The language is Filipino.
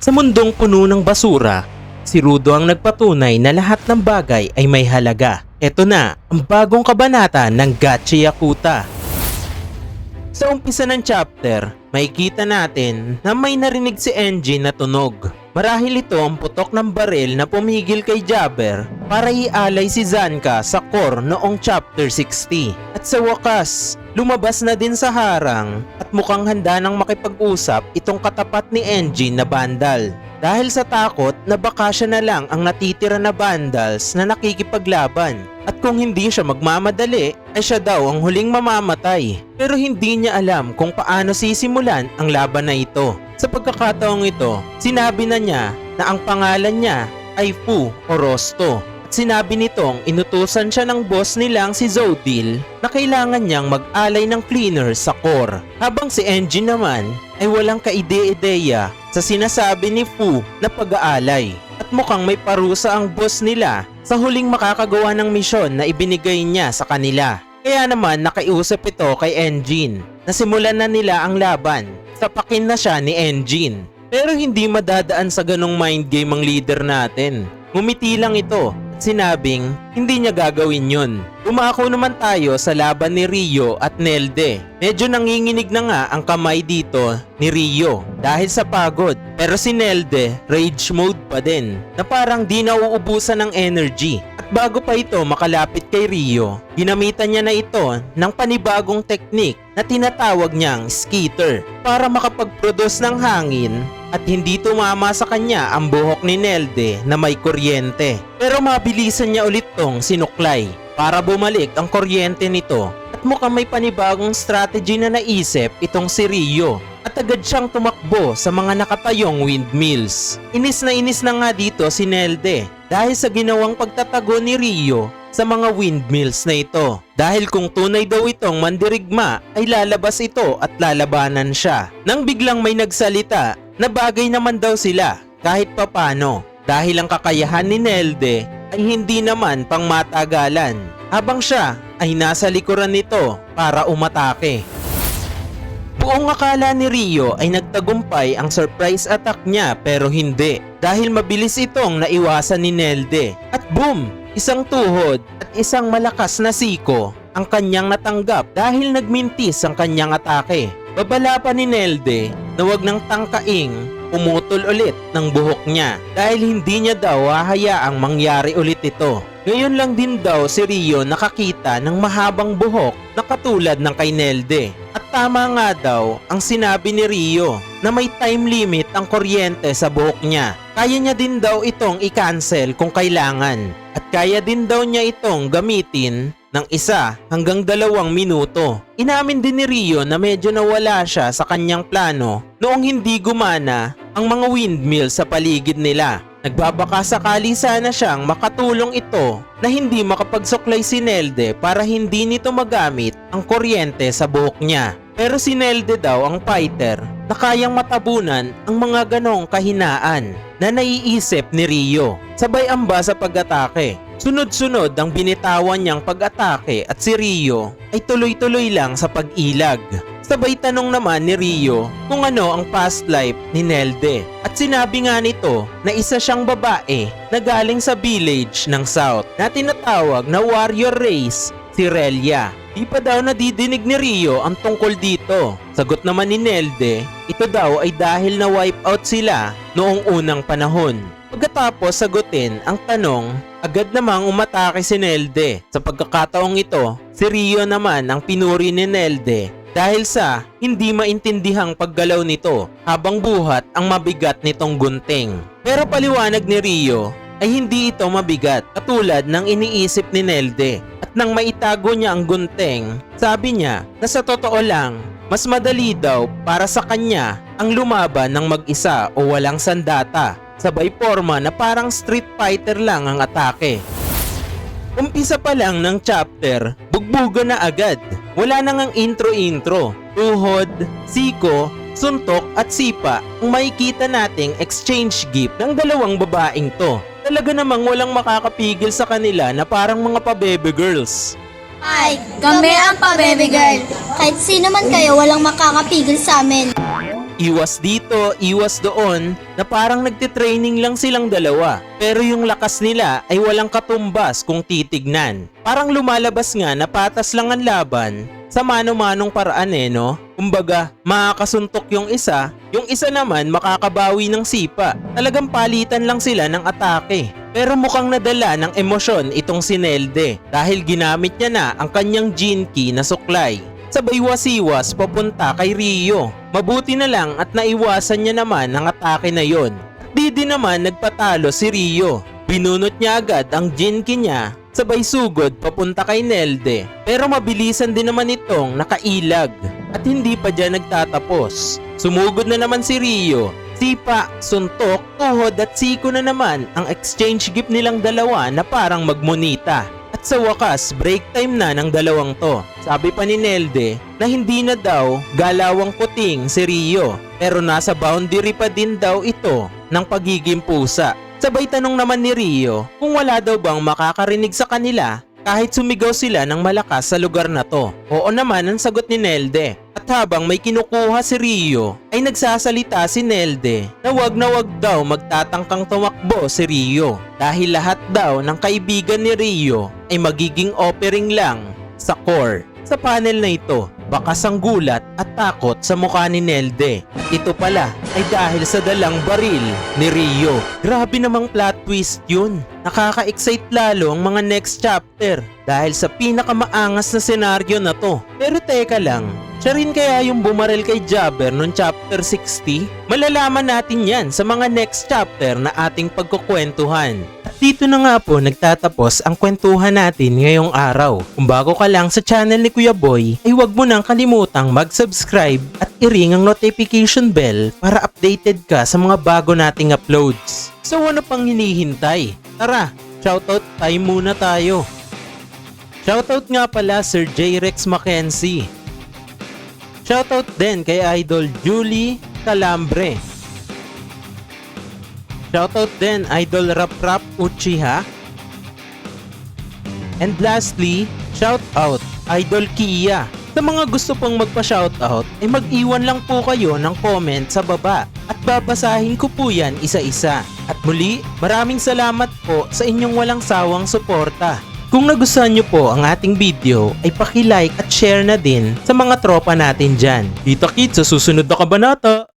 Sa mundong puno ng basura, si Rudo ang nagpatunay na lahat ng bagay ay may halaga. Ito na ang bagong kabanata ng Gachi Yakuta. Sa umpisa ng chapter, makikita natin na may narinig si Enji na tunog. Marahil ito ang putok ng baril na pumigil kay Jabber para ialay si Zanka sa core noong chapter 60. At sa wakas, lumabas na din sa harang at mukhang handa nang makipag-usap itong katapat ni Enji na bandal. Dahil sa takot na baka siya na lang ang natitira na vandals na nakikipaglaban. At kung hindi siya magmamadali, ay siya daw ang huling mamamatay. Pero hindi niya alam kung paano sisimulan ang laban na ito. Sa pagkakataong ito, sinabi na niya na ang pangalan niya ay Fu o Rosto. At sinabi nitong inutusan siya ng boss nilang si Zodil na kailangan niyang mag-alay ng cleaner sa core. Habang si Enji naman ay walang kaide-ideya sa sinasabi ni Fu na pag-aalay. At mukhang may parusa ang boss nila sa huling makakagawa ng misyon na ibinigay niya sa kanila. Kaya naman nakaiusap ito kay Engine na simulan na nila ang laban. Sapakin na siya ni Engine. Pero hindi madadaan sa ganong mind game ang leader natin. Ngumiti lang ito sinabing hindi niya gagawin yun. Umako naman tayo sa laban ni Rio at Nelde. Medyo nanginginig na nga ang kamay dito ni Rio dahil sa pagod. Pero si Nelde, rage mode pa din na parang di nauubusan ng energy. At bago pa ito makalapit kay Rio, ginamitan niya na ito ng panibagong teknik na tinatawag niyang skitter para makapag-produce ng hangin at hindi tumama sa kanya ang buhok ni Nelde na may kuryente. Pero mabilisan niya ulit tong sinuklay para bumalik ang kuryente nito at mukhang may panibagong strategy na naisip itong si Rio at agad siyang tumakbo sa mga nakatayong windmills. Inis na inis na nga dito si Nelde dahil sa ginawang pagtatago ni Rio sa mga windmills na ito. Dahil kung tunay daw itong mandirigma ay lalabas ito at lalabanan siya. Nang biglang may nagsalita na bagay naman daw sila kahit papano dahil ang kakayahan ni Nelde ay hindi naman pang matagalan habang siya ay nasa likuran nito para umatake. Buong akala ni Rio ay nagtagumpay ang surprise attack niya pero hindi dahil mabilis itong naiwasan ni Nelde at boom! Isang tuhod at isang malakas na siko ang kanyang natanggap dahil nagmintis ang kanyang atake. Babala pa ni Nelde na wag nang tangkaing umutol ulit ng buhok niya dahil hindi niya daw hahayaang mangyari ulit ito. Ngayon lang din daw si Rio nakakita ng mahabang buhok na katulad ng kay Nelde. At tama nga daw ang sinabi ni Rio na may time limit ang kuryente sa buhok niya. Kaya niya din daw itong i-cancel kung kailangan. At kaya din daw niya itong gamitin ng isa hanggang dalawang minuto. Inamin din ni Rio na medyo nawala siya sa kanyang plano noong hindi gumana ang mga windmill sa paligid nila. Nagbabaka sakali sana siyang makatulong ito na hindi makapagsuklay si Nelde para hindi nito magamit ang kuryente sa buhok niya. Pero si Nelde daw ang fighter na kayang matabunan ang mga ganong kahinaan na naiisip ni Rio. Sabay amba sa pag-atake. Sunod-sunod ang binitawan niyang pag-atake at si Rio ay tuloy-tuloy lang sa pag-ilag. Sabay tanong naman ni Rio kung ano ang past life ni Nelde. At sinabi nga nito na isa siyang babae na galing sa village ng South na tinatawag na warrior race, si Relia. Di pa daw nadidinig ni Rio ang tungkol dito. Sagot naman ni Nelde, ito daw ay dahil na wipe out sila noong unang panahon. Pagkatapos sagutin ang tanong, agad namang umatake si Nelde. Sa pagkakataong ito, si Rio naman ang pinuri ni Nelde dahil sa hindi maintindihang paggalaw nito habang buhat ang mabigat nitong gunting. Pero paliwanag ni Rio ay hindi ito mabigat katulad ng iniisip ni Nelde. At nang maitago niya ang gunting, sabi niya na sa totoo lang, mas madali daw para sa kanya ang lumaban ng mag-isa o walang sandata. Sabay forma na parang street fighter lang ang atake. Umpisa pa lang ng chapter, bugbuga na agad. Wala nang ang intro-intro. Tuhod, siko, suntok at sipa ang makikita nating exchange gift ng dalawang babaeng to. Talaga namang walang makakapigil sa kanila na parang mga pabebe girls. Ay, kami ang pa-baby girl. Kahit sino man kayo, walang makakapigil sa amin. Iwas dito, iwas doon, na parang nagtitraining lang silang dalawa. Pero yung lakas nila ay walang katumbas kung titignan. Parang lumalabas nga na patas lang ang laban sa mano-manong paraan eh no? Kumbaga, makakasuntok yung isa, yung isa naman makakabawi ng sipa. Talagang palitan lang sila ng atake. Pero mukhang nadala ng emosyon itong si Nelde dahil ginamit niya na ang kanyang Jinki na suklay. Sabay wasiwas papunta kay Rio. Mabuti na lang at naiwasan niya naman ang atake na yon. Di din naman nagpatalo si Rio. Binunot niya agad ang Jinki niya sabay sugod papunta kay Nelde. Pero mabilisan din naman itong nakailag at hindi pa dyan nagtatapos. Sumugod na naman si Rio. Sipa, suntok, tuhod at siko na naman ang exchange gift nilang dalawa na parang magmonita. At sa wakas, break time na ng dalawang to. Sabi pa ni Nelde na hindi na daw galawang puting si Rio. Pero nasa boundary pa din daw ito ng pagiging pusa. Sabay tanong naman ni Rio kung wala daw bang makakarinig sa kanila kahit sumigaw sila ng malakas sa lugar na to. Oo naman ang sagot ni Nelde. At habang may kinukuha si Rio, ay nagsasalita si Nelde na wag na wag daw magtatangkang tumakbo si Rio dahil lahat daw ng kaibigan ni Rio ay magiging offering lang sa core. Sa panel na ito, bakas ang gulat at takot sa mukha ni Nelde. Ito pala ay dahil sa dalang baril ni Rio. Grabe namang plot twist yun. Nakaka-excite lalo ang mga next chapter dahil sa pinakamaangas na senaryo na to. Pero teka lang, siya rin kaya yung bumaril kay Jabber noong chapter 60? Malalaman natin yan sa mga next chapter na ating pagkukwentuhan. At dito na nga po nagtatapos ang kwentuhan natin ngayong araw. Kung bago ka lang sa channel ni Kuya Boy, ay huwag mo nang kalimutang mag-subscribe at i-ring ang notification bell para updated ka sa mga bago nating uploads. So ano pang hinihintay? Tara, shoutout time muna tayo. Shoutout nga pala Sir J. Rex Mackenzie. Shoutout din kay Idol Julie Calambre. Shoutout din Idol Rap Rap Uchiha. And lastly, shoutout Idol Kia. Sa mga gusto pong magpa-shoutout, ay mag-iwan lang po kayo ng comment sa baba at babasahin ko po yan isa-isa. At muli, maraming salamat po sa inyong walang sawang suporta. Kung nagustuhan nyo po ang ating video, ay paki-like share na din sa mga tropa natin dyan. Kita kits sa susunod na kabanata!